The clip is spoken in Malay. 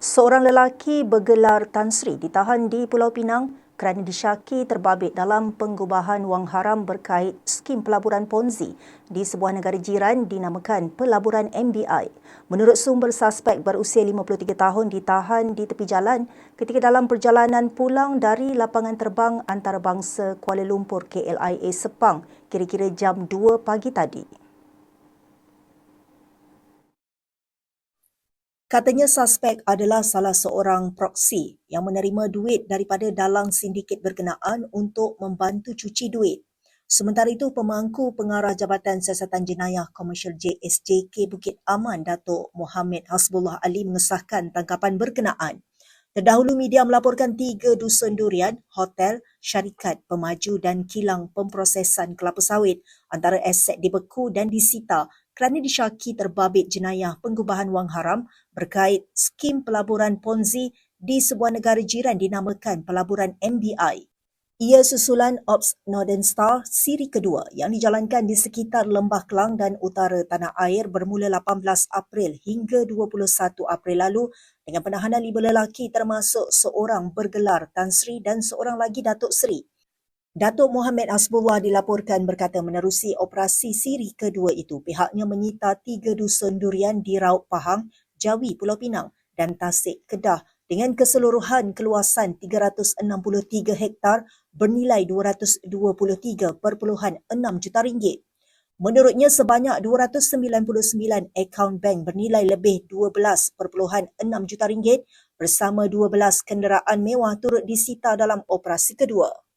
Seorang lelaki bergelar Tan Sri ditahan di Pulau Pinang kerana disyaki terbabit dalam pengubahan wang haram berkait skim pelaburan Ponzi di sebuah negara jiran dinamakan Pelaburan MBI. Menurut sumber suspek berusia 53 tahun ditahan di tepi jalan ketika dalam perjalanan pulang dari lapangan terbang antarabangsa Kuala Lumpur KLIA Sepang kira-kira jam 2 pagi tadi. Katanya suspek adalah salah seorang proksi yang menerima duit daripada dalang sindiket berkenaan untuk membantu cuci duit. Sementara itu, pemangku pengarah Jabatan Siasatan Jenayah Komersial JSJK Bukit Aman Datuk Muhammad Hasbullah Ali mengesahkan tangkapan berkenaan. Terdahulu media melaporkan tiga dusun durian, hotel, syarikat, pemaju dan kilang pemprosesan kelapa sawit antara aset dibeku dan disita kerana disyaki terbabit jenayah pengubahan wang haram berkait skim pelaburan Ponzi di sebuah negara jiran dinamakan Pelaburan MBI. Ia susulan Ops Northern Star siri kedua yang dijalankan di sekitar Lembah Kelang dan utara tanah air bermula 18 April hingga 21 April lalu dengan penahanan lima lelaki termasuk seorang bergelar Tan Sri dan seorang lagi Datuk Sri. Datuk Muhammad Hasbullah dilaporkan berkata menerusi operasi siri kedua itu, pihaknya menyita tiga dusun durian di Raut Pahang, Jawi, Pulau Pinang dan Tasik, Kedah dengan keseluruhan keluasan 363 hektar bernilai 223.6 juta ringgit. Menurutnya sebanyak 299 akaun bank bernilai lebih 12.6 juta ringgit bersama 12 kenderaan mewah turut disita dalam operasi kedua.